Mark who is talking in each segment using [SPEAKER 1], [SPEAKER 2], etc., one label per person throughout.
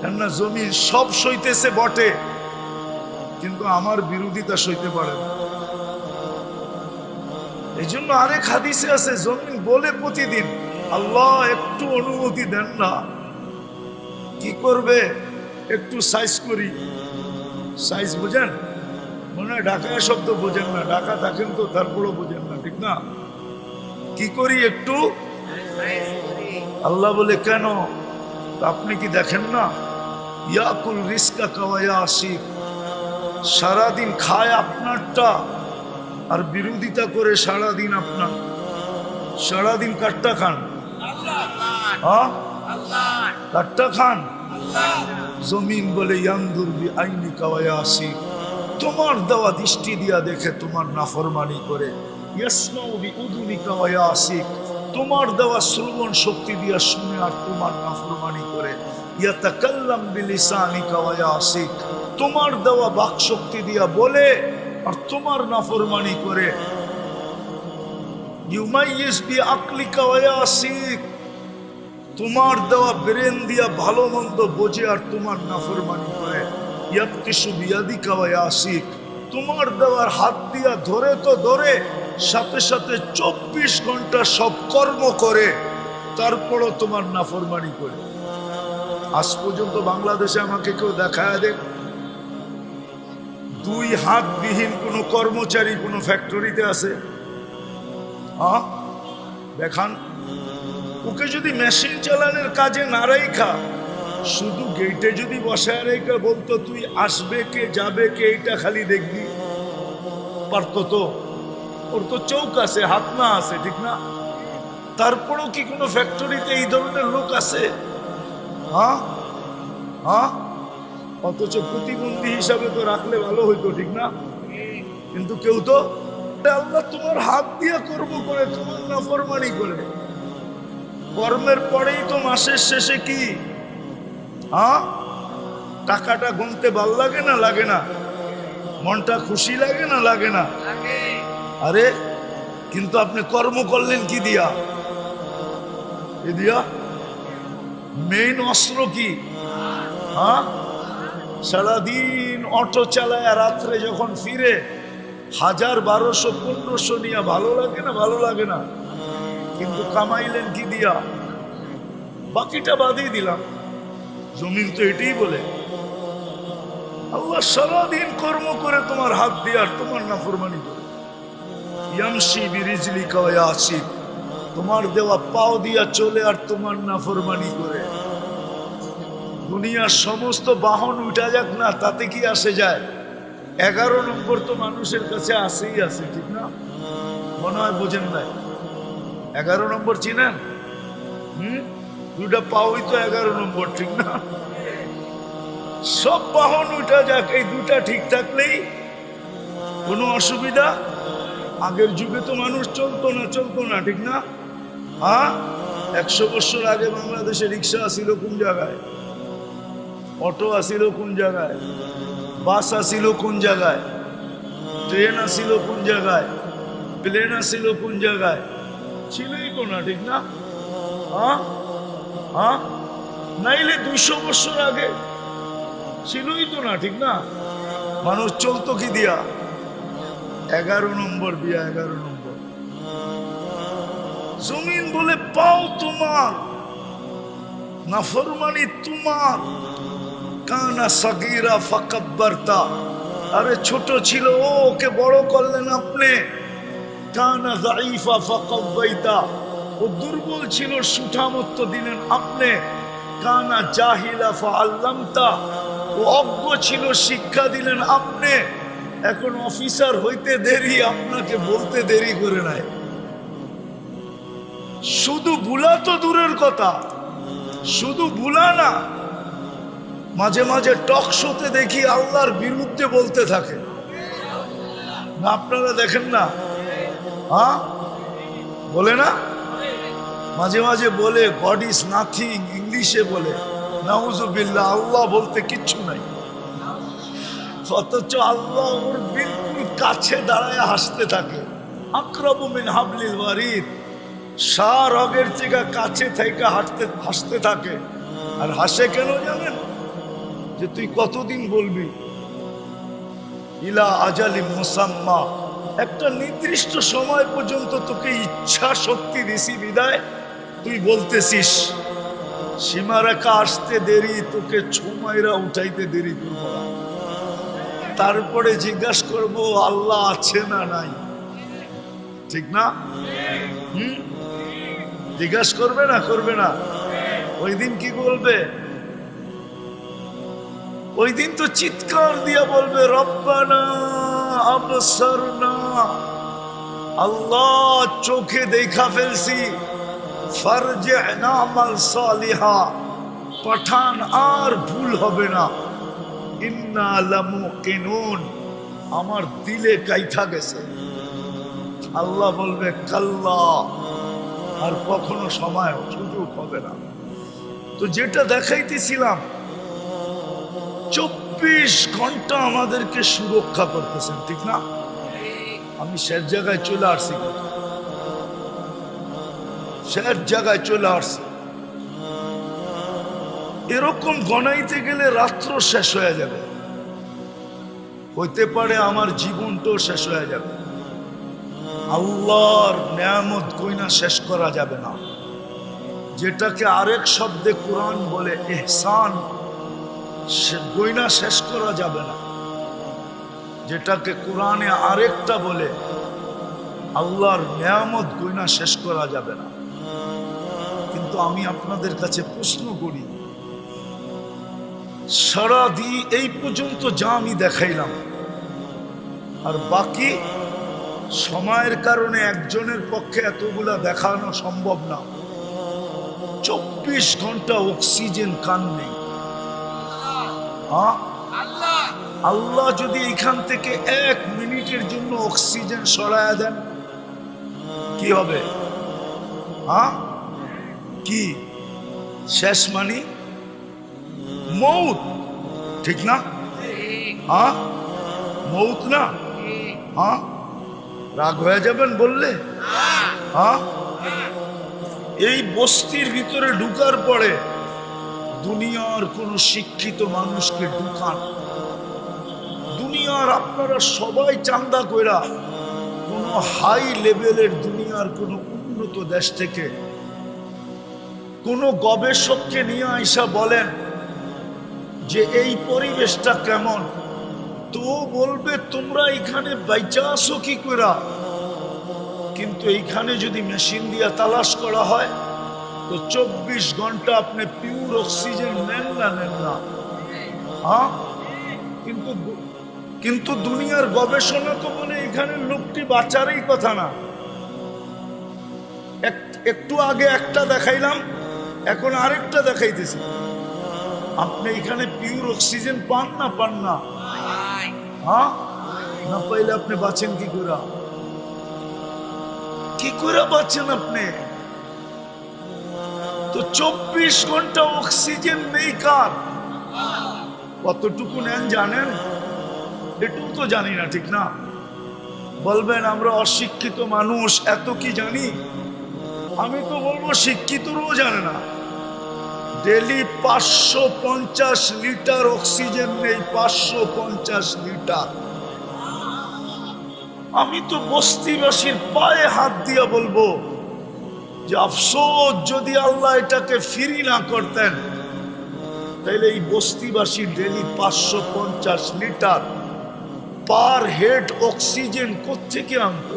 [SPEAKER 1] কেননা জমি সব সইতেছে বটে কিন্তু আমার বিরোধিতা সইতে পারে না। এই জন্য আরেক হাদিসে আছে জমিন বলে প্রতিদিন আল্লাহ একটু অনুমতি দেন না। কি করবে? একটু সাইজ করি। সাইজ বোঝেন? মনে হয় ঢাকায় শব্দ বোঝেন না ঢাকা থাকেন তো তারপরও বোঝেন না ঠিক না? কি করি একটু? আল্লাহ বলে কেন? আপনি কি দেখেন না? ইয়াকুল রিস্কা কাওয়ায়া আশিক সারাদিন খায় আপনারটা আর বিরোধিতা করে সারাদিন আপনার। সারাদিন কাটটা খান। হ্যাঁ? কাটটা খান। জমিন বলে ইয়ান্দুর বি আইনি কাওয়ায়া আশিক তোমার দেওয়া দৃষ্টি দিয়া দেখে তোমার নাফরমানি করে। কাওয়ায়া তোমার দেওয়া শ্রবণ শক্তি দিয়া শুনে আর তোমার নাফরমানি করে। ইয়াতাকাল্লাম বিলিসানি কাওয়ায়া আশিক তোমার দেওয়া বাক শক্তি দিয়া বলে আর তোমার নাফরমানি করে। ইউমাইয়িস বি আকলিকা ওয়া আসিক তোমার দেওয়া ব্রেন দিয়া ভালো মন্দ বোঝে আর তোমার নাফরমানি করে। ইয়াক্তিসু বিয়াদিকা ওয়া আসিক তোমার দেওয়ার হাত দিয়া ধরে তো ধরে, সাথে সাথে চব্বিশ ঘণ্টা সব কর্ম করে, তারপরও তোমার নাফরমানি করে। আজ পর্যন্ত বাংলাদেশে আমাকে কেউ দেখা দেখ দুই হাত বিহীন কোনো কর্মচারী কোনো ফ্যাক্টরিতে আছে। দেখান। ওকে যদি মেশিন চালানোর কাজে না রাইখা, শুধু গেটে যদি বসায় রেখা বলতো, তুই আসবে কে, যাবে কে এটা খালি দেখবি। পারতো তো। ওর তো চৌক আছে, হাত না আছে, ঠিক না? তারপরেও কি কোনো ফ্যাক্টরিতে এই ধরনের লোক আছে? হ্যাঁ? হ্যাঁ? অথচ প্রতিবন্ধী হিসাবে তো রাখলে ভালো হইতো ঠিক না? কিন্তু কেউ তো আল্লাহ তোমার হাত দিয়ে কর্ম করে তোমার নাফরমানি করে। কর্মের পরেই তো মাসের শেষে কি? হ্যাঁ? টাকাটা গুনতে ভালো লাগে না লাগে না? মনটা খুশি লাগে না লাগে না? আরে কিন্তু আপনি কর্ম করলেন কি দিয়া? কি দিয়া? মেইন অস্ত্র কি? হ্যাঁ? সারাদিন অটো চালায় রাত্রে যখন ফিরে, হাজার বারোশো, পনেরোশো নিয়ে ভালো লাগে না, ভালো লাগে না? কিন্তু কামাইলেন কি দিয়া? বাকিটা বাদই দিলাম। জমিন তো এটাই বলে। আল্লাহ সারাদিন কর্ম করে তোমার হাত দিয়ে আর তোমার না ফরমানি করে। ইয়ামসি বিরিজলি কাওয়া আসি তোমার দেওয়া পাও দিয়া চলে আর তোমার না ফরমানি করে। দুনিয়ার সমস্ত বাহন উঠা যাক না, তাতে কি আসে যায়? এগারো নম্বর তো মানুষের কাছে আসেই আছে ঠিক না? মনে হয় বোঝেন নাই। এগারো নম্বর চিনেন? হুম? দুটা পাওই তো এগারো নম্বর, ঠিক না? সব বাহন উঠা যাক, এই দুটা ঠিক থাকলেই কোনো অসুবিধা? আগের যুগে তো মানুষ চলতো না চলতো না, ঠিক না? হ্যাঁ? একশো বছর আগে বাংলাদেশে রিক্সা আসিল কোন জায়গায়? অটো আসিল কোন জায়গায়? বাস আসিল কোন জায়গায়? ট্রেন আসিল কোন জায়গায়? প্লেন আসিল কোন জায়গায়? ছিলই তো না ঠিক না? হ্যাঁ? হ্যাঁ? নাইলে দুইশো বছর আগে ছিলই তো না, ঠিক না? মানুষ চলতো কি দিয়া? এগারো নম্বর দিয়া এগারো নম্বর। জমিন বলে পাও তোমার, নাফরমানি তোমার। কানা সগিরা ফাকাব্বারতা। আরে ছোট ছিল ও, ওকে বড় করলেন আপনি। কানা দাইফা ফাকাব্বাইতা। ও দুর্বল ছিল সুঠামত্ব দিলেন আপনি। কানা জাহিলা ফা আল্লামতা ও অজ্ঞ ছিল, শিক্ষা দিলেন আপনি। এখন অফিসার হইতে দেরি, আপনাকে বলতে দেরি করে নাই। শুধু ভুলা তো দূরের কথা। শুধু ভুলা না, মাঝে মাঝে টক শোতে দেখি আল্লাহর বিরুদ্ধে বলতে থাকে। না, আপনারা দেখেন না। হ্যাঁ? বলে না? মাঝে মাঝে বলে গড ইজ নাথিং ইংলিশে বলে। নাউজুবিল্লাহ আল্লাহ বলতে কিচ্ছু নাই। অথচ আল্লাহ ওর কাছে দাঁড়ায় হাসতে থাকে। আক্রম মিন হাবলিল ওয়ারিদ। সার রগের থেকে কাছে থেকে হাঁটতে, হাসতে থাকে। আর হাসে কেন জানেন? যে তুই কতদিন বলবি, ইলা আজালি মুসাম্মা। একটা নির্দিষ্ট সময় পর্যন্ত তোকে ইচ্ছা শক্তি দিছি বিদায়। তুই বলতেছিস সীমারেখা আসতে দেরি, তোকে ছুমাইরা উঠাইতে দেরি করব তারপরে জিজ্ঞাসা করব, আল্লাহ আছে না নাই? ঠিক না? হুম? জিজ্ঞাসা করবে না করবে না। ওই দিন কি বলবে? ওই দিন তো চিৎকার দিয়া বলবে, রব্বানা আবসরনা। আল্লাহ চোখে দেখা ফেলছি। নামাল সালিহা। পাঠান আর ভুল হবে না। কিনুন আমার দিলে কাইথা গেছে। আল্লাহ বলবে, কাল্লা। আর কখনো সময় সুযোগ হবে না। তো যেটা দেখাইতেছিলাম, চব্বিশ ঘণ্টা আমাদেরকে সুরক্ষা করতেছেন, ঠিক না? আমি শেষ জায়গায় চলে আসছি। শেষ জায়গায় চলে আসছি। এরকম গণাইতে গেলে রাত্র শেষ হয়ে যাবে। হইতে পারে আমার জীবনটাও শেষ হয়ে যাবে। আল্লাহর নিয়ামত কইনা শেষ করা যাবে না। যেটাকে আরেক শব্দে কোরআন বলে এহসান সে গইনা শেষ করা যাবে না। যেটাকে কোরআনে আরেকটা বলে, আল্লাহর নিয়ামত গইনা শেষ করা যাবে না। কিন্তু আমি আপনাদের কাছে প্রশ্ন করি, সারা দি এই পর্যন্ত যা আমি দেখাইলাম, আর বাকি সময়ের কারণে একজনের পক্ষে এতগুলা দেখানো সম্ভব না। চব্বিশ ঘণ্টা অক্সিজেন কান নেই। হ্যাঁ? আল্লাহ যদি এখান থেকে এক মিনিটের জন্য অক্সিজেন সরায়া দেন, কি হবে? হ্যাঁ? কি? শেষ মানি? মৌত। ঠিক না? হ্যাঁ? মৌত না? হ্যাঁ? রাগ হয়ে যাবেন বললে? হ্যাঁ? এই বস্তির ভিতরে ঢুকার পরে দুনিয়ার কোন শিক্ষিত মানুষকে ঢুকান। দুনিয়ার আপনারা সবাই চান্দা কইরা কোন হাই লেভেলের দুনিয়ার কোন উন্নত দেশ থেকে কোন গবেষককে নিয়ে আইসা বলেন যে এই পরিবেশটা কেমন? তো বলবে, তোমরা এখানে বাইচা আসো কি করা কিন্তু এইখানে যদি মেশিন দিয়ে তালাশ করা হয়, তো চব্বিশ ঘণ্টা আপনি পিওর অক্সিজেন নেন না নেন না। হ্যাঁ? কিন্তু কিন্তু দুনিয়ার গবেষণা তো বলে এখানে লোকটি বাঁচারই কথা না। এক- একটু আগে একটা দেখাইলাম, এখন আরেকটা দেখাইতেছি। আপনি এখানে পিওর অক্সিজেন পান না পান না। হ্যাঁ? না পাইলে আপনি বাঁচেন কি করে? কি করে বাঁচেন আপনি? তো চব্বিশ ঘণ্টা অক্সিজেন নেই কার? কতটুকু নেন জানেন? এটুকু তো জানি না, ঠিক না? বলবেন, আমরা অশিক্ষিত মানুষ, এত কি জানি? আমি তো বলব, শিক্ষিতরও জানে না। ডেলি পাঁচশো পঞ্চাশ লিটার অক্সিজেন নেই, পাঁচশো পঞ্চাশ লিটার। আমি তো বস্তিবাসীর পায়ে হাত দিয়ে বলব যে আফসোস, যদি আল্লাহ এটাকে ফিরি না করতেন তাহলে এই বস্তিবাসী ডেলি পাঁচশো পঞ্চাশ লিটার পার হেড অক্সিজেন কোথেকে আনতো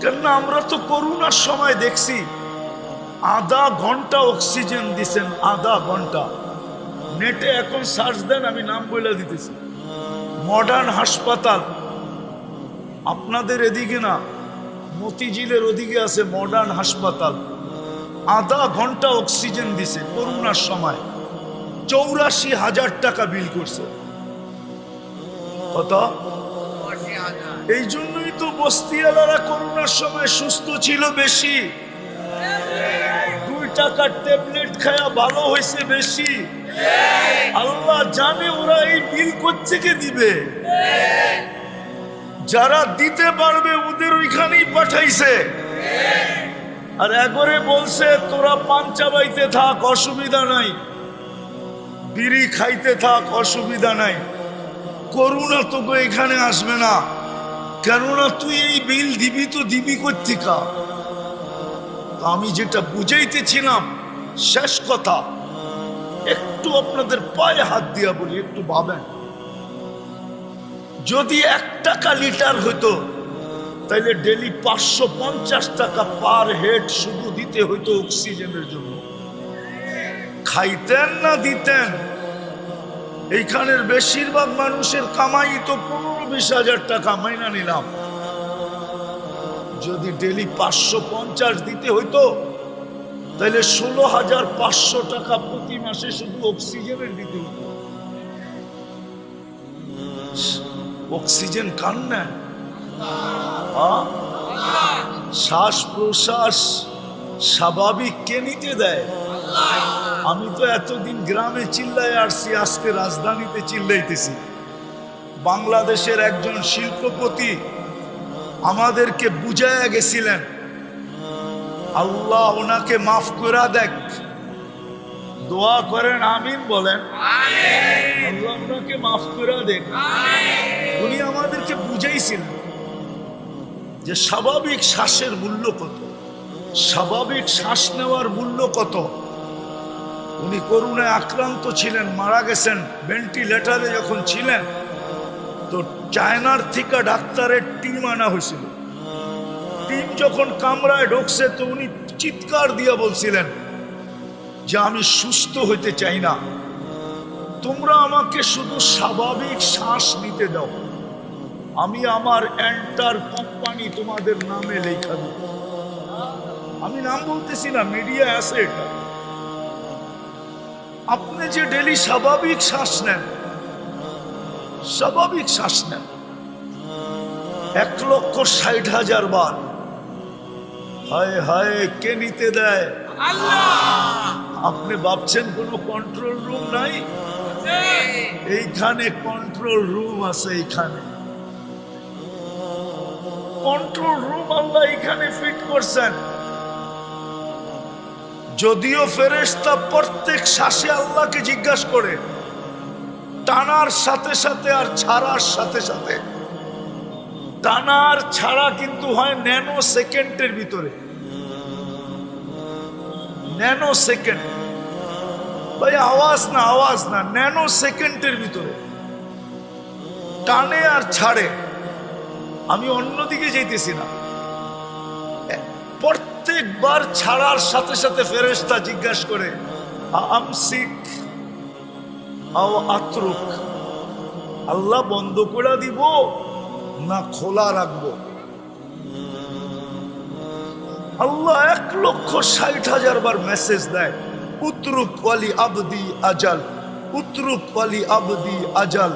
[SPEAKER 1] কেননা আমরা তো করোনার সময় দেখছি আধা ঘণ্টা অক্সিজেন দিছেন আধা ঘণ্টা। নেটে এখন সার্চ দেন আমি নাম বলে দিতেছি। মডার্ন হাসপাতাল। আপনাদের এদিকে না মতিঝিলের ওদিকে আছে মডার্ন হাসপাতাল। আধা ঘণ্টা অক্সিজেন দিছে করোনার সময়। চৌরাশি হাজার টাকা বিল করছে। কত? এই জন্যই তো বস্তিওয়ালারা করোনার সময় সুস্থ ছিল বেশি। টাকার ট্যাবলেট খায়া ভালো হয়েছে বেশি? আল্লাহ জানে ওরা এই বিল কোথেকে দিবে। যারা দিতে পারবে ওদের ওইখানেই পাঠাইছে। আর একবারে বলছে, তোরা পাঞ্চাবাইতে থাক, অসুবিধা নাই। বিড়ি খাইতে থাক, অসুবিধা নাই। করুণা তোকে এখানে আসবে না। কেননা তুই এই বিল দিবি তো দিবি কোথেকা আমি যেটা বুঝাইতেছিলাম, শেষ কথা। একটু আপনাদের পায়ে হাত দিয়া বলি, একটু ভাবেন। যদি এক টাকা লিটার হইতো, তাইলে ডেলি পাঁচশো পঞ্চাশ টাকা পার হেড শুধু দিতে হইতো অক্সিজেনের জন্য। খাইতেন না দিতেন, এইখানের বেশিরভাগ মানুষের কামাই তো পনেরো বিশ হাজার টাকা, মাইনা নিলাম। যদি ডেলি পাঁচশো পঞ্চাশ দিতে হইতো তাহলে ষোলো হাজার পাঁচশো টাকা প্রতি মাসে শুধু অক্সিজেনের দিতে হতো অক্সিজেন কান আ? শ্বাস প্রশ্বাস স্বাভাবিক কে নিতে দেয়? আমি তো এতদিন গ্রামে চিল্লাই আসছি, আজকে রাজধানীতে চিল্লাইতেছি। বাংলাদেশের একজন শিল্পপতি আমাদেরকে বুঝাইয়া গেছিলেন। আল্লাহ ওনাকে মাফ করে দেখ। দোয়া করেন, আমিন বলেন। মাফ করে দেখ। উনি আমাদেরকে বুঝাইছিলেন যে স্বাভাবিক শ্বাসের মূল্য কত। স্বাভাবিক শ্বাস নেওয়ার মূল্য কত। উনি করুণায় আক্রান্ত ছিলেন, মারা গেছেন ভেন্টিলেটারে যখন ছিলেন, তো চায়নার থেকে ডাক্তারের টিম আনা হয়েছিল। টিম যখন কামরায় ঢুকছে তো উনি চিৎকার দিয়া বলছিলেন যে আমি সুস্থ হইতে চাই না। তোমরা আমাকে শুধু স্বাভাবিক শ্বাস নিতে দাও। আমি আমার এন্টার কোম্পানি তোমাদের নামে লেখা দেব। আমি নাম বলতেছি না মিডিয়া আছে এটা আপনি যে ডেলি স্বাভাবিক শ্বাস নেন স্বাভাবিক শ্বাস নেন। এক লক্ষ ষাট হাজার বার। হায় হায় কে নিতে দেয়? আপনি ভাবছেন কোনো কন্ট্রোল রুম নাই? এইখানে কন্ট্রোল রুম আছে এইখানে। কন্ট্রোল রুম আল্লাহ এখানে ফিট করছেন। যদিও ফেরেশতা প্রত্যেক শ্বাসে আল্লাহকে জিজ্ঞাসা করে টানার সাথে সাথে আর ছাড়ার সাথে সাথে। টানার ছাড়া কিন্তু হয় ন্যানো সেকেন্ডের ভিতরে। Nano second. ভাই, আওয়াজ না আওয়াজ না, ন্যানো সেকেন্ডের ভিতরে। টানে আর ছাড়ে। আমি অন্যদিকে যেতেছি না। প্রত্যেকবার ছাড়ার সাথে সাথে ফেরেশতা জিজ্ঞাসা করে আমসিক আও আত্রুক আল্লাহ বন্ধ করে দিব না খোলা রাখব। আল্লাহ এক লক্ষ ষাট হাজার বার মেসেজ দেয় উত্রুক ওয়ালি আবদি আজাল উত্রুক ওয়ালি আবদি আজাল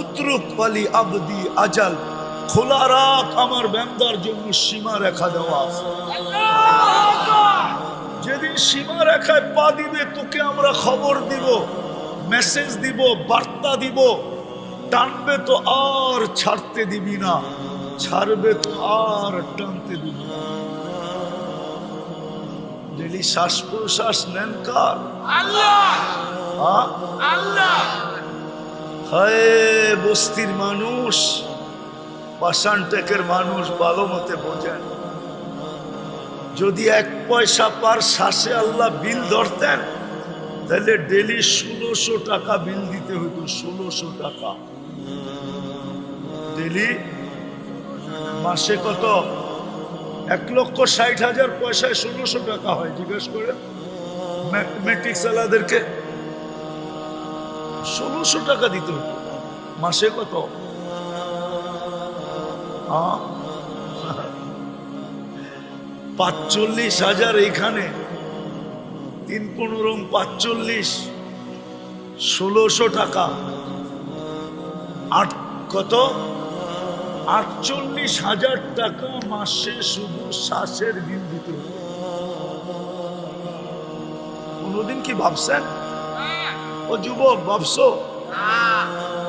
[SPEAKER 1] উত্রুক ওয়ালি আবদি আজাল। খোলা রাখ আমার ব্যান্দার জন্য সীমা রেখা দেওয়া আছে। যেদিন সীমা রেখায় পা দিবে তোকে আমরা খবর দিব। মেসেজ দিব বার্তা দিব টানবে তো আর ছাড়তে দিবি না ছাড়বে তো আর টানতে দিবি না। ডেলি শ্বাস প্রশ্বাস নেন কার? আ? বস্তির মানুষ পাষাণ টেকের মানুষ ভালো মতে বোঝেন। যদি এক পয়সা পার শ্বাসে আল্লাহ বিল ধরতেন তাহলে ডেলি ষোলোশো টাকা বিল দিতে হতো ষোলোশো টাকা। ডেলি মাসে কত? এক লক্ষ ষাট হাজার পয়সায় ষোলোশো টাকা হয়, জিজ্ঞেস করে। ম্যাট্রিক সালাদেরকে ষোলোশো টাকা দিতে মাসে কত? পাঁচচল্লিশ হাজার এইখানে। তিন পনেরো পাঁচচল্লিশ ষোলোশো টাকা। আট কত? আটচল্লিশ হাজার টাকা মাসে শুধু শ্বাসের বিল দিতে। কোনোদিন কি ভাবছেন? ও যুবক ভাবছ?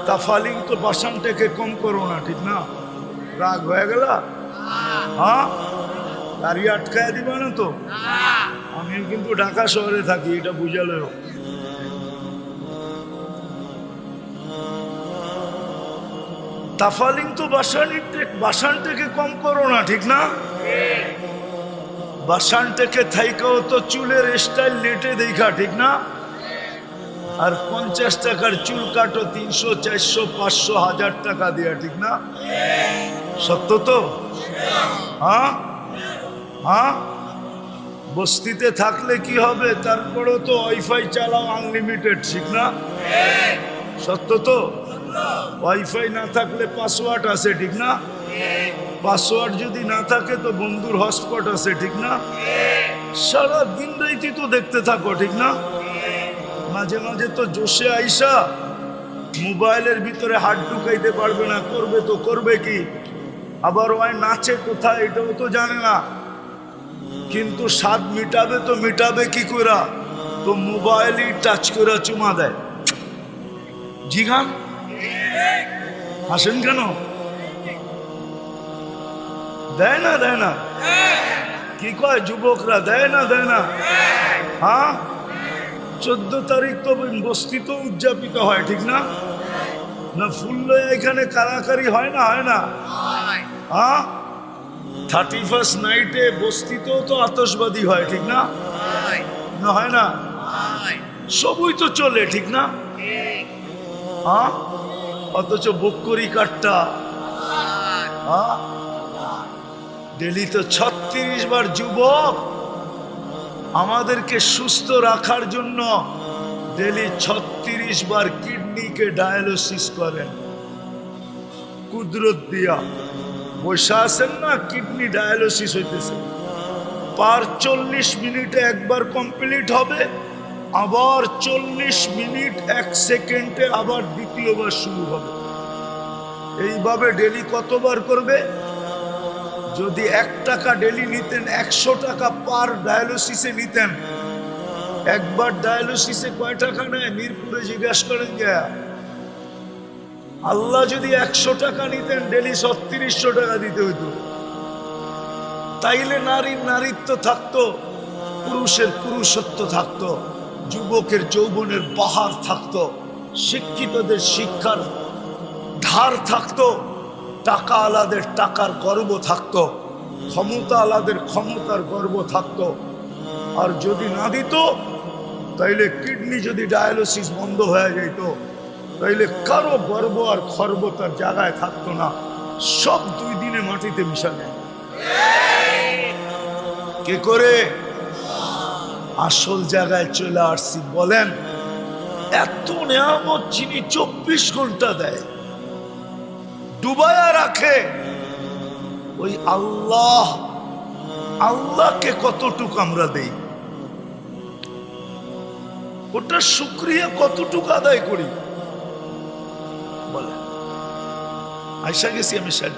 [SPEAKER 1] তাফালিং তো বাসানটাকে কম করো না ঠিক না? রাগ হয়ে গেল? হ্যাঁ। গাড়ি আটকায় দিবে না তো? আমি কিন্তু ঢাকা শহরে থাকি, এটা বুঝালেও। তাফালিং তো বাসান বাসান থেকে কম করো না, ঠিক না? বাসান থেকে থাইকাও তো চুলের স্টাইল নেটে দেখা, ঠিক না? আর পঞ্চাশ টাকার চুল কাটো তিনশো, চারশো, পাঁচশো, হাজার টাকা দেয়া, ঠিক না? সত্য তো? হ্যাঁ? হ্যাঁ? বস্তিতে থাকলে কি হবে? তারপরেও তো ওয়াইফাই চালাও আনলিমিটেড ঠিক না? সত্য তো? ওয়াইফাই না থাকলে পাসওয়ার্ড আছে, ঠিক না? পাসওয়ার্ড যদি না থাকে তো বন্ধুর হটস্পট আছে, ঠিক না? সারা দিন রাইতি তো দেখতে থাকো, ঠিক না? মাঝে মাঝে তো জোশে আইসা মোবাইলের ভিতরে হাত ঢুকাইতে পারবে না, করবে তো করবে কি? আবার ওই নাচে কোথায় এটাও তো জানে না। কিন্তু স্বাদ মিটাবে তো মিটাবে কি করা তো মোবাইলই টাচ করে চুমা দেয়। জিগান হাসেন কেন? দেয় না দেয় না। কি কয় যুবকরা দেয় না দেয় না। হ্যাঁ? চোদ্দ তারিখ তো বস্তি তো উদযাপিত হয় ঠিক না? না ফুল্লে এখানে কারাকারি হয় না হয় না? হ্যাঁ? থার্টি ফার্স্ট নাইটে বস্তিতেও তো আতসবাদী হয় ঠিক না? না হয় না? সবই তো চলে ঠিক না? হ্যাঁ? অথচ বক্করি কাঠটা। হ্যাঁ? ডেলি তো ছত্রিশ বার যুবক আমাদেরকে সুস্থ রাখার জন্য ডেলি ছত্রিশ বার কিডনিকে ডায়ালিসিস করেন। কুদরত দিয়া। বসে আছেন না কিডনি ডায়ালিসিস হইতেছে। পার চল্লিশ মিনিটে একবার কমপ্লিট হবে, আবার চল্লিশ মিনিট এক সেকেন্ডে আবার দ্বিতীয়বার শুরু হবে। এইভাবে ডেলি কতবার করবে? যদি এক টাকা ডেলি নিতেন, একশো টাকা পার ডায়ালিসিসে নিতেন। একবার ডায়ালিসিসে কয় টাকা নেয়? মিরপুরে জিজ্ঞাসা করেন গিয়া আল্লাহ যদি একশো টাকা নিতেন, ডেলি ছত্রিশশো টাকা দিতে হইতো। তাইলে নারীর নারীত্ব থাকতো, পুরুষের পুরুষত্ব থাকতো, যুবকের যৌবনের বাহার থাকতো, শিক্ষিতদের শিক্ষার ধার থাকতো, টাকা আলাদের টাকার গর্ব থাকতো, ক্ষমতা আলাদের ক্ষমতার গর্ব থাকতো। আর যদি না দিত, তাইলে কিডনি যদি ডায়ালিসিস বন্ধ হয়ে যেত তাইলে কারও গর্ব আর খর্ব তার জায়গায় থাকতো না। সব দুই দিনে মাটিতে মিশাবে কে করে? আসল জায়গায় চলে আসছি, বলেন। এত নিয়ামত যিনি চব্বিশ ঘণ্টা দেয় ডুবায়া রাখে। ওই আল্লাহ, আল্লাহকে কতটুকু আমরা দেই? ওটা শুক্রিয়া কতটুকু আদায় করি? আইসা গেছি আমি ষাট